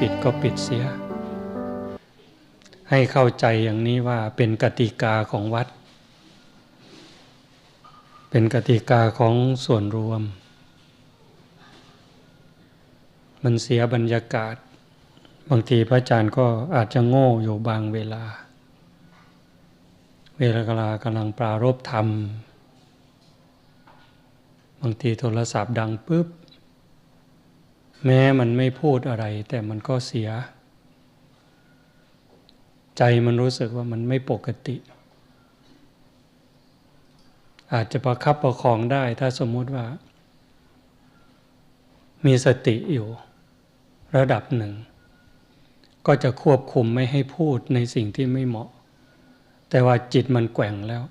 ปิดก็ปิดเสีย ให้เข้าใจอย่างนี้ว่าเป็นกติกาของวัด เป็นกติกาของส่วนรวม มันเสียบรรยากาศ บางทีพระอาจารย์ก็อาจจะโง่อยู่บางเวลา เวลากำลังปรารบธรรมบางทีโทรศัพท์ดังปุ๊บ แม้มันไม่พูดอะไร แต่มันก็เสีย ใจมันรู้สึกว่ามันไม่ปกติ อาจจะประคับประคองได้ถ้าสมมุติว่า มีสติอยู่ ระดับหนึ่ง ก็จะควบคุมไม่ให้พูดในสิ่งที่ไม่เหมาะ แต่ว่าจิตมันแกว่งแล้ว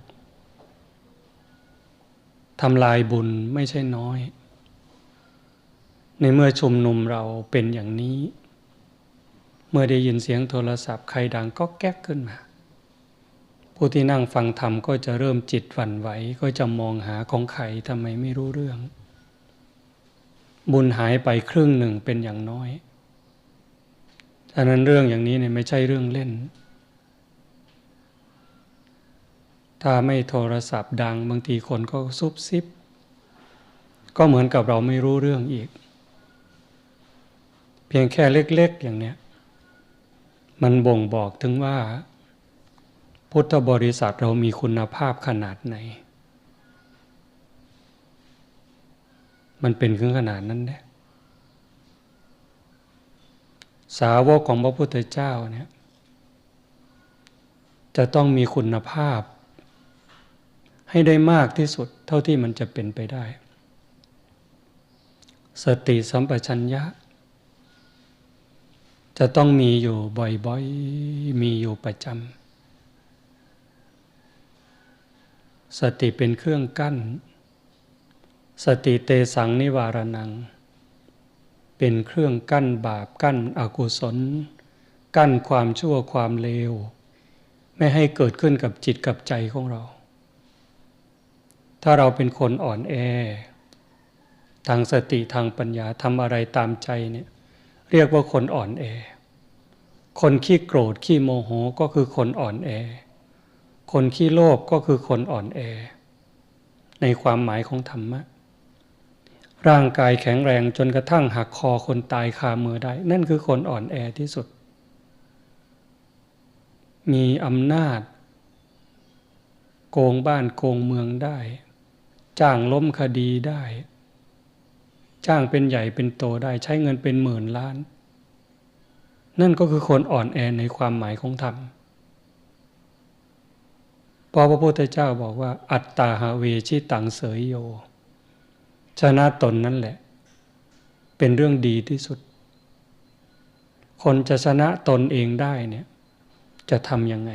ทำลายบุญไม่ใช่น้อย ในเมื่อชุมนุมเราเป็นอย่างนี้ เมื่อได้ยินเสียงโทรศัพท์ใครดังก็แก๊กขึ้นมา ผู้ที่นั่งฟังธรรมก็จะเริ่มจิตหวั่นไหวก็จะมองหาของใครทำไมไม่รู้เรื่อง บุญหายไปครึ่งหนึ่งเป็นอย่างน้อยฉะนั้นเรื่องอย่างนี้เนี่ยไม่ใช่เรื่องเล่น ถ้าไม่โทรศัพท์ดังบางทีคนก็ซุบซิบ ก็เหมือนกับเราไม่รู้เรื่องอีก เพียงแค่เล็ก ๆ อย่างเนี้ยมันบ่งบอกถึงว่า พุทธบริษัทเรามีคุณภาพขนาดไหน มันเป็นขึ้นขนาดนั้นเนี่ยสาวกของพระพุทธเจ้าเนี่ยจะต้องมีคุณภาพ ให้ได้มากที่สุดเท่าที่มันจะเป็นไปได้ สติสัมปชัญญะ จะต้องมีอยู่บ่อยๆ มีอยู่ประจำ สติเป็นเครื่องกั้น สติเตสังนิวารนัง เป็นเครื่องกั้นบาปกั้นอกุศล กั้นความชั่วความเลว ไม่ให้เกิดขึ้นกับจิตกับใจของเรา ถ้าเราเป็นคนอ่อนแอ ทางสติทางปัญญาทำอะไรตามใจเนี่ย เรียกว่าคนอ่อนแอ คนขี้โกรธขี้โมโหก็คือคนอ่อนแอ คนขี้โลภก็คือคนอ่อนแอ ในความหมายของธรรมะ ร่างกายแข็งแรงจนกระทั่งหักคอคนตายคามือได้ นั่นคือคนอ่อนแอที่สุด มีอำนาจ โกงบ้านโกงเมืองได้ จ้างล้มคดีได้ จ้างเป็นใหญ่เป็นโตได้ใช้เงินเป็นหมื่นล้าน นั่นก็คือคนอ่อนแอในความหมายของธรรมพอพระพุทธเจ้าบอกว่า อัตตาหาเวชิตังเสยโย ชนะตนนั่นแหละ เป็นเรื่องดีที่สุด คนจะชนะตนเองได้เนี่ย จะทำยังไง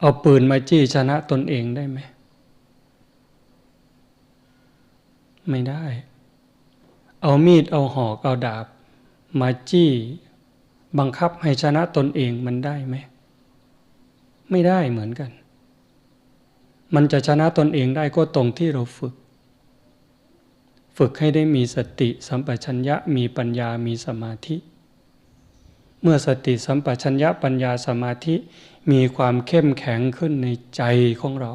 เอาปืนมาจี้ชนะตนเองได้ไหม ไม่ได้ เอามีดเอาหอกเอาดาบ มาจี้บังคับให้ชนะตนเองมันได้ไหม ไม่ได้เหมือนกัน มันจะชนะตนเองได้ก็ตรงที่เราฝึก ฝึกให้ได้มีสติสัมปชัญญะมีปัญญามีสมาธิ เมื่อสติสัมปชัญญะปัญญาสมาธิมีความเข้มแข็งขึ้นในใจของเรา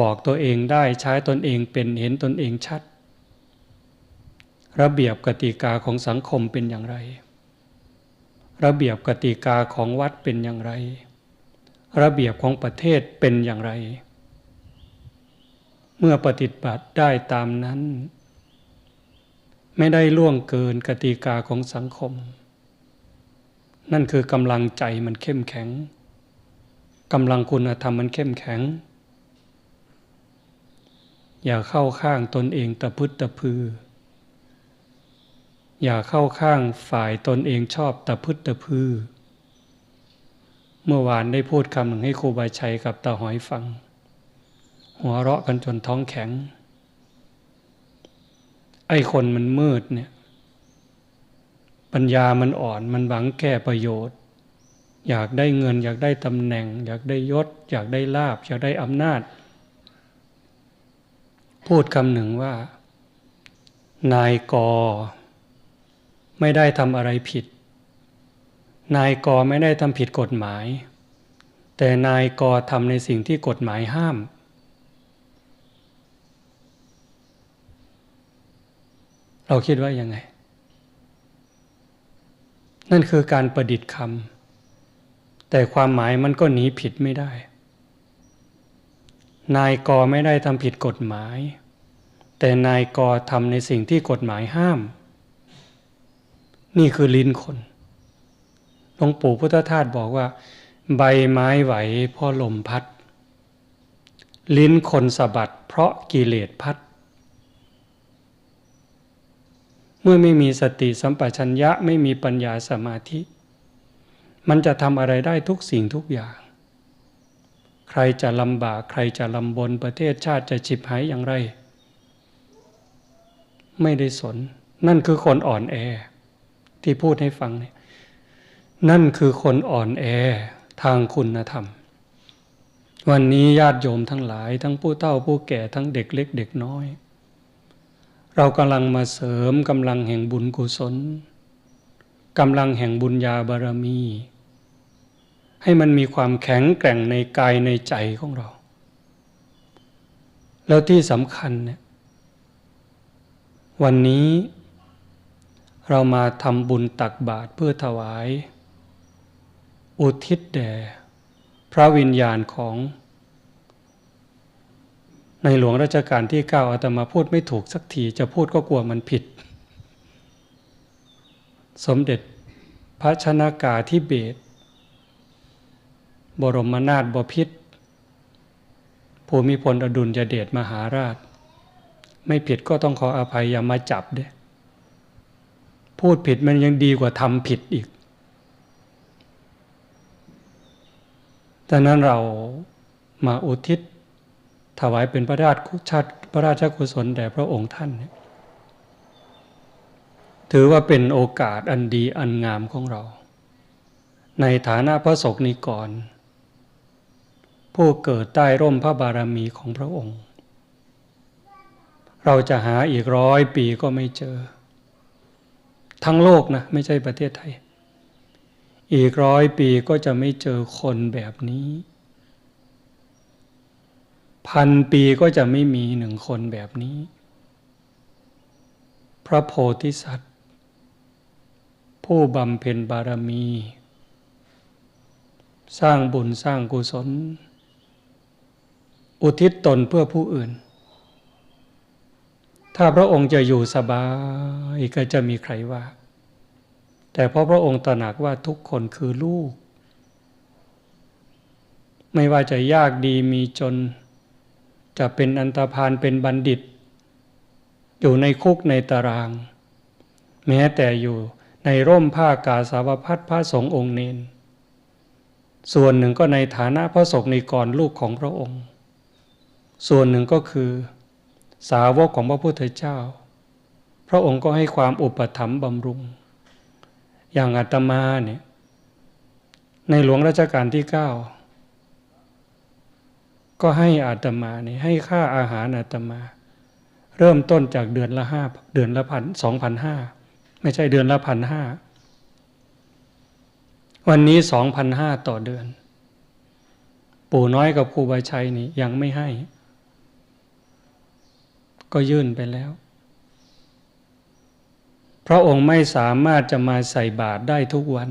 บอกตัวเองได้ใช้ตนเองเป็นเห็นตนเองชัด ระเบียบกติกาของสังคมเป็นอย่างไร ระเบียบกติกาของวัดเป็นอย่างไร ระเบียบของประเทศเป็นอย่างไร เมื่อปฏิบัติได้ตามนั้น ไม่ได้ล่วงเกินกติกาของสังคม นั่นคือกำลังใจมันเข้มแข็งกำลังคุณธรรมมันเข้มแข็ง อย่าเข้าข้างตนเองตะพึดตะพือ อย่าเข้าข้างฝ่ายตนเองชอบตะพึดตะพือ เมื่อวานได้พูดคำหนึ่งให้ครูบาชัยกับตาหอยฟัง หัวเราะกันจนท้องแข็ง ไอ้คนมันมืดเนี่ย ปัญญามันอ่อนมันหวังแก้ประโยชน์ อยากได้เงิน อยากได้ตำแหน่ง อยากได้ยศ อยากได้ลาบอยากได้อำนาจ พูดคำหนึ่งว่า นายกไม่ได้ทำอะไรผิด นายกไม่ได้ทำผิดกฎหมาย แต่นายกทำในสิ่งที่กฎหมายห้าม เราคิดว่ายังไง นั่นคือการประดิษฐ์คำแต่ความหมายมันก็หนีผิดไม่ได้ นายกไม่ได้ทำผิดกฎหมาย แต่นายกทำในสิ่งที่กฎหมายห้าม นี่คือลิ้นคนหลวงปู่พุทธทาสบอกว่า ใบไม้ไหวเพราะลมพัด ลิ้นคนสะบัดเพราะกิเลสพัด เมื่อไม่มีสติสัมปชัญญะไม่มีปัญญาสมาธิ มันจะทำอะไรได้ทุกสิ่งทุกอย่าง ใครจะลำบากใครจะลำบนประเทศชาติจะฉิบหายอย่างไร ไม่ได้สน นั่นคือคนอ่อนแอ ที่พูดให้ฟังเนี่ยนั่นคือคนอ่อนแอทางคุณธรรม วันนี้ญาติโยมทั้งหลาย ทั้งผู้เฒ่าผู้แก่ทั้งเด็กเล็กเด็กน้อย เรากำลังมาเสริมกำลังแห่งบุญกุศลกำลังแห่งบุญญาบารมี ให้มันมีความแข็งแกร่งในกายในใจของเรา แล้วที่สำคัญเนี่ยวันนี้เรามาทำบุญตักบาตรเพื่อถวาย อุทิศแด่พระวิญญาณของ ในหลวงราชการที่เก้าอาตมาพูดไม่ถูกสักทีจะพูดก็กลัวมันผิด สมเด็จพระชนากาธิเบศ บรมนาถบพิษภูมิพลอดุลยเดชมหาราช ไม่ผิดก็ต้องขออภัยอย่ามาจับเด้พูดผิดมันยังดีกว่าทำผิดอีกดังนั้นเรามาอุทิศ ถวายเป็นพระราชชาติพระราชกุศลแด่พระองค์ท่าน ถือว่าเป็นโอกาสอันดีอันงามของเรา ในฐานะพระศกนิกร ผู้เกิดใต้ร่มพระบารมีของพระองค์ เราจะหาอีกร้อยปีก็ไม่เจอ ทั้งโลกนะไม่ใช่ประเทศไทย อีกร้อยปีก็จะไม่เจอคนแบบนี้ พันปีก็จะไม่มีหนึ่งคนแบบนี้ พระโพธิสัตว์ ผู้บำเพ็ญบารมี สร้างบุญสร้างกุศล อุทิศตนเพื่อผู้อื่น ถ้าพระองค์จะอยู่สบายก็จะมีใครว่า แต่เพราะพระองค์ตระหนักว่าทุกคนคือลูก ไม่ว่าจะยากดีมีจน จะเป็นอันตรพานเป็นบัณฑิต อยู่ในคุกในตาราง แม้แต่อยู่ในร่มผ้ากาสาวพัดพระสงฆ์องค์เนนส่วนหนึ่งก็ในฐานะพระศกในกรลูกของพระองค์ ส่วนหนึ่งก็คือ สาวกของพระพุทธเจ้า พระองค์ก็ให้ความอุปถัมภ์บำรุง อย่างอาตมาเนี่ยในหลวงรัชกาลที่เก้าก็ให้อาตมาเนี่ยให้ค่าอาหารอาตมา เริ่มต้นจากเดือนละห้าเดือนละพันสองพันห้าไม่ใช่เดือนละพันห้าวันนี้สองพันห้าต่อเดือน ปู่น้อยกับครูบาชัยนี่ยังไม่ให้ ก็ยื่นไปแล้ว พระองค์ไม่สามารถจะมาใส่บาตรได้ทุกวัน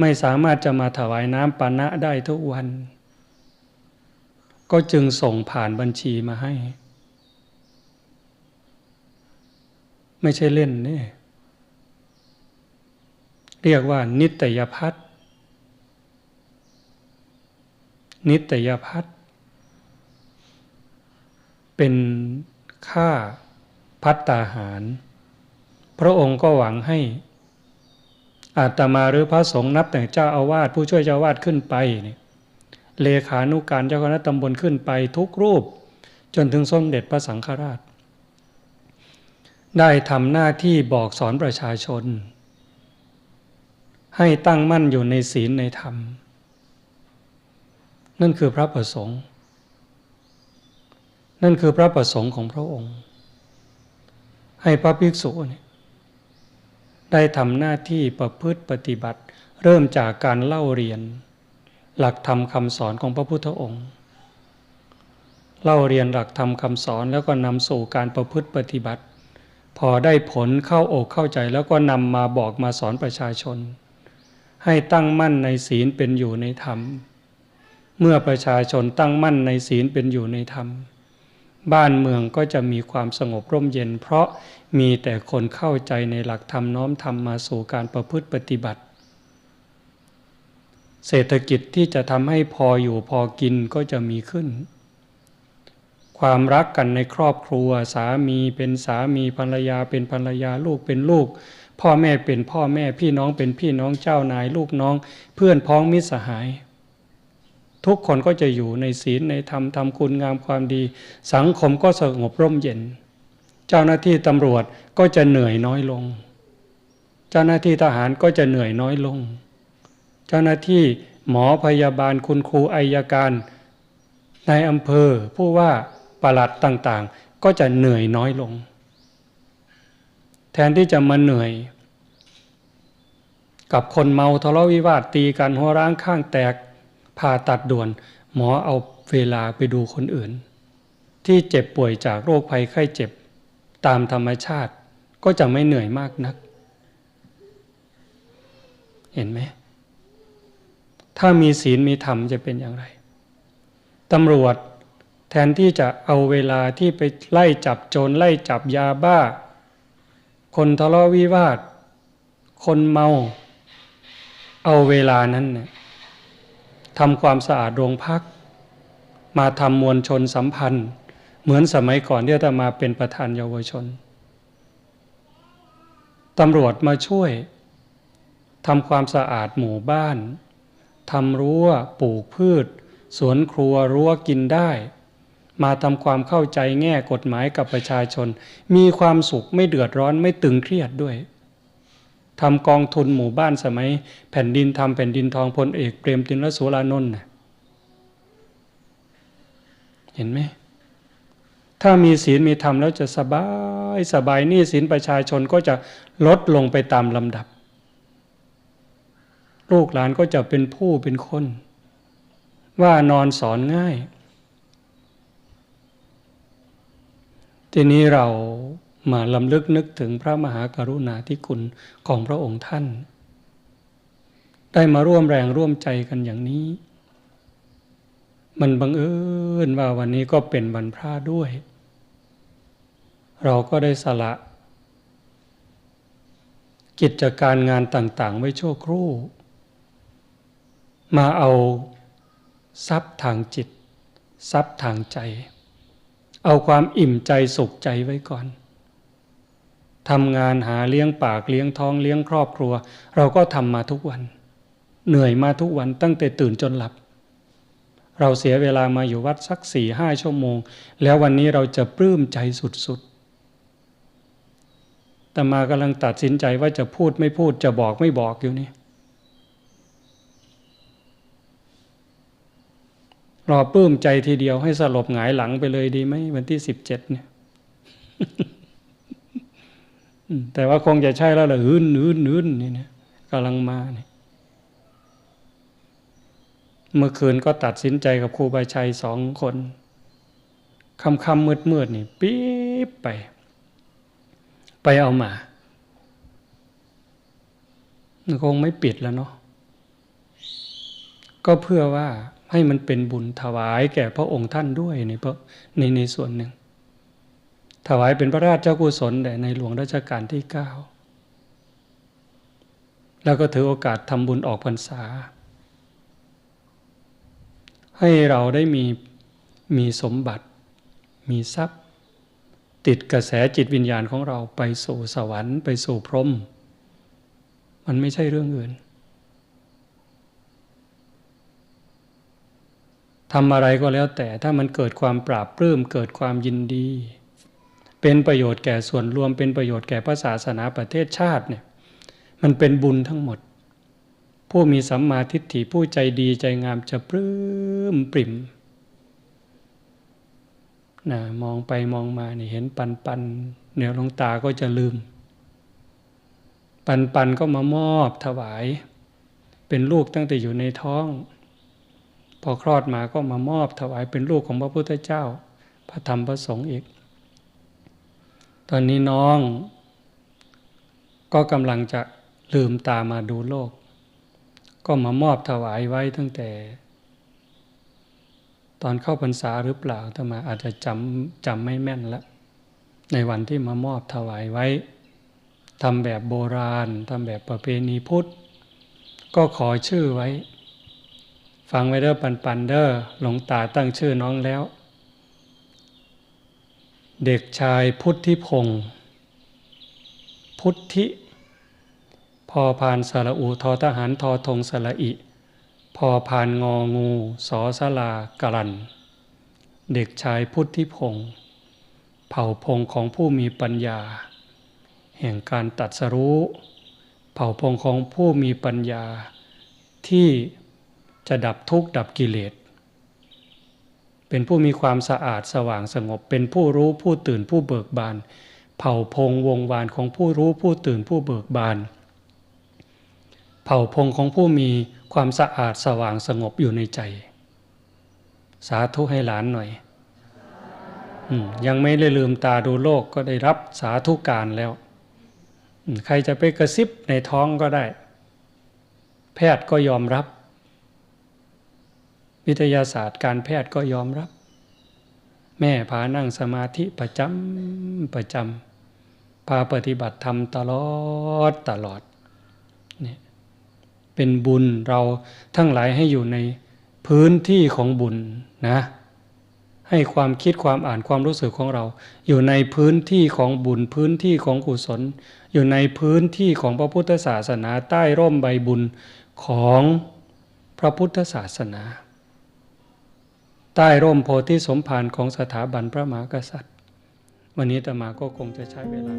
ไม่สามารถจะมาถวายน้ำปานะได้ทุกวัน ก็จึงส่งผ่านบัญชีมาให้ ไม่ใช่เล่นนี่เรียกว่านิตยพัฒนิตยพัฒ เป็นค่าพัตตาหาร พระองค์ก็หวังให้อาตมาหรือพระสงฆ์นับแต่เจ้าอาวาสผู้ช่วยเจ้าอาวาสขึ้นไปเนี่ยเลขานุการเจ้าคณะตำบลขึ้นไปทุกรูป จนถึงสมเด็จพระสังฆราช ได้ทำหน้าที่บอกสอนประชาชน ให้ตั้งมั่นอยู่ในศีลในธรรม นั่นคือพระประสงค์ นั่นคือพระประสงค์ของพระองค์ ให้พระภิกษุเนี่ยได้ทำหน้าที่ประพฤติปฏิบัติ เริ่มจากการเล่าเรียน หลักธรรมคำสอนของพระพุทธองค์ เล่าเรียนหลักธรรมคำสอนแล้วก็นำสู่การประพฤติปฏิบัติ พอได้ผลเข้าอกเข้าใจแล้วก็นำมาบอกมาสอนประชาชน ให้ตั้งมั่นในศีลเป็นอยู่ในธรรม เมื่อประชาชนตั้งมั่นในศีลเป็นอยู่ในธรรม บ้านเมืองก็จะมีความสงบร่มเย็น เพราะมีแต่คนเข้าใจในหลักธรรมน้อมธรรมมาสู่การประพฤติปฏิบัติ เศรษฐกิจที่จะทำให้พออยู่พอกินก็จะมีขึ้น ความรักกันในครอบครัว สามีเป็นสามีภรรยาเป็นภรรยาลูกเป็นลูก พ่อแม่เป็นพ่อแม่พี่น้องเป็นพี่น้องเจ้านายลูกน้อง เพื่อนพ้องมิตรสหาย ทุกคนก็จะอยู่ในศีลในธรรมทำคุณงามความดี สังคมก็สงบร่มเย็น เจ้าหน้าที่ตำรวจก็จะเหนื่อยน้อยลง เจ้าหน้าที่ทหารก็จะเหนื่อยน้อยลง เจ้าหน้าที่หมอพยาบาลคุณครูอายการในอำเภอผู้ว่าประหลัดต่างๆ ก็จะเหนื่อยน้อยลง แทนที่จะมาเหนื่อย กับคนเมาทะเลาะวิวาทตีกันหัวร้างข้างแตก ผ่าตัดด่วน หมอเอาเวลาไปดูคนอื่น ที่เจ็บป่วยจากโรคภัยไข้เจ็บ ตามธรรมชาติก็จะไม่เหนื่อยมากนัก เห็นไหม ถ้ามีศีลมีธรรมจะเป็นอย่างไรตำรวจแทนที่จะเอาเวลาที่ไปไล่จับโจรไล่จับยาบ้า คนทะเลาะวิวาท คนเมา เอาเวลานั้นเนี่ย ทำความสะอาดโรงพัก มาทำมวลชนสัมพันธ์ เหมือนสมัยก่อนที่จะมาเป็นประธานเยาวชนตำรวจมาช่วยทำความสะอาดหมู่บ้านทำรั้วปลูกพืช สวนครัวรั้วกินได้ มาทำความเข้าใจแง่กฎหมายกับประชาชน มีความสุขไม่เดือดร้อนไม่ตึงเครียดด้วย ทำกองทุนหมู่บ้านสมัย แผ่นดินทำแผ่นดินทองพลเอกเปรมตินและสุรานนท์เห็นไหมถ้ามีศีลมีธรรมแล้วจะสบายสบายนี่ศีลประชาชนก็จะลดลงไปตามลำดับ ลูกหลานก็จะเป็นผู้เป็นคน ว่านอนสอนง่าย ทีนี้เรา มาลำลึกนึกถึงพระมหากรุณาธิคุณของพระองค์ท่าน ได้มาร่วมแรงร่วมใจกันอย่างนี้ มันบังเอิญว่าวันนี้ก็เป็นวันพระด้วย เราก็ได้สละ กิจการงานต่างๆ ไว้ชั่วครู่ มาเอาทรัพย์ทางจิต ทรัพย์ทางใจ เอาความอิ่มใจสุขใจไว้ก่อน ทำงานหาเลี้ยงปากเลี้ยงท้องเลี้ยงครอบครัว เราก็ทำมาทุกวัน เหนื่อยมาทุกวันตั้งแต่ตื่นจนหลับ เราเสียเวลามาอยู่วัดสักสี่ห้าชั่วโมง แล้ววันนี้เราจะปลื้มใจสุดๆแต่มากำลังตัดสินใจว่าจะพูดไม่พูดจะบอกไม่บอกอยู่นี่รอปลื้มใจทีเดียวให้สลบหงายหลังไปเลยดีไหมวันที่สิบเจ็ดเนี่ย แต่ว่าคงจะใช่แล้วล่ะหืนหืนหืนนี่นะกำลังมาเนี่ยเมื่อคืนก็ตัดสินใจกับครูบาชัยสองคนคำคำมืดมืดนี่ปี๊บไป ไปเอามาคงไม่ปิดแล้วเนาะก็เพื่อว่าให้มันเป็นบุญถวายแก่พระองค์ท่านด้วยในพระในในส่วนหนึ่ง ถวายเป็นพระราชเจ้ากุศลแด่ในหลวงรัชกาลที่เก้าแล้วก็ถือโอกาสทำบุญออกพรรษา ให้เราได้มีมีสมบัติ มีทรัพย์ ติดกระแสจิตวิญญาณของเราไปสู่สวรรค์ไปสู่พรหมมันไม่ใช่เรื่องอื่นทำอะไรก็แล้วแต่ถ้ามันเกิดความปราบปลื้มเกิดความยินดี เป็นประโยชน์แก่ส่วนรวม เป็นประโยชน์แก่พระศาสนาประเทศชาติเนี่ยมันเป็นบุญทั้งหมด ผู้มีสัมมาทิฏฐิผู้ใจดีใจงามจะปลื้มปริ่มนะมองไปมองมาเนี่ยเห็นปันปันเดี๋ยวลงตาก็จะลืม ปันปันก็มามอบถวาย เป็นลูกตั้งแต่อยู่ในท้อง พอคลอดมาก็มามอบถวายเป็นลูกของพระพุทธเจ้า พระธรรมพระสงฆ์อีก ตอนนี้น้อง ก็กำลังจะลืมตามาดูโลก ก็มามอบถวายไว้ตั้งแต่ ตอนเข้าพรรษาหรือเปล่าถ้ามาอาจจะจำจำไม่แม่นละ ในวันที่มามอบถวายไว้ทำแบบโบราณทำแบบประเพณีพุทธ ก็ขอชื่อไว้ ฟังไว้เด้อปันปันเด้อหลวงตาตั้งชื่อน้องแล้ว เด็กชายพุทธิพงศ์พุทธิ พอพานสระอูทอทหารทอทงสระอิ พอพานงองูสอสลากรัน เด็กชายพุทธิพงศ์เผ่าพงของผู้มีปัญญา แห่งการตัดสรู้ เผ่าพงของผู้มีปัญญาที่จะดับทุกข์ดับกิเลส เป็นผู้มีความสะอาดสว่างสงบ เป็นผู้รู้ผู้ตื่นผู้เบิกบาน เผ่าพงวงวานของผู้รู้ผู้ตื่นผู้เบิกบาน เผ่าพงของผู้มีความสะอาดสว่างสงบอยู่ในใจ สาธุให้หลานหน่อยอยังไม่ได้ลืมตาดูโลกก็ได้รับสาธุการแล้ว ใครจะไปกระซิบในท้องก็ได้ แพทย์ก็ยอมรับ วิทยาศาสตร์การแพทย์ก็ยอมรับ แม่พานั่งสมาธิประจำประจำพาปฏิบัติธรรมตลอดตลอดเนี่ยเป็นบุญเราทั้งหลายให้อยู่ในพื้นที่ของบุญนะให้ความคิดความอ่านความรู้สึกของเรา อยู่ในพื้นที่ของบุญพื้นที่ของกุศล อยู่ในพื้นที่ของพระพุทธศาสนาใต้ร่มใบบุญของพระพุทธศาสนา ใต้ร่มโพธิสมภารของสถาบันพระมหากษัตริย์ วันนี้ตมาก็คงจะใช้เวลา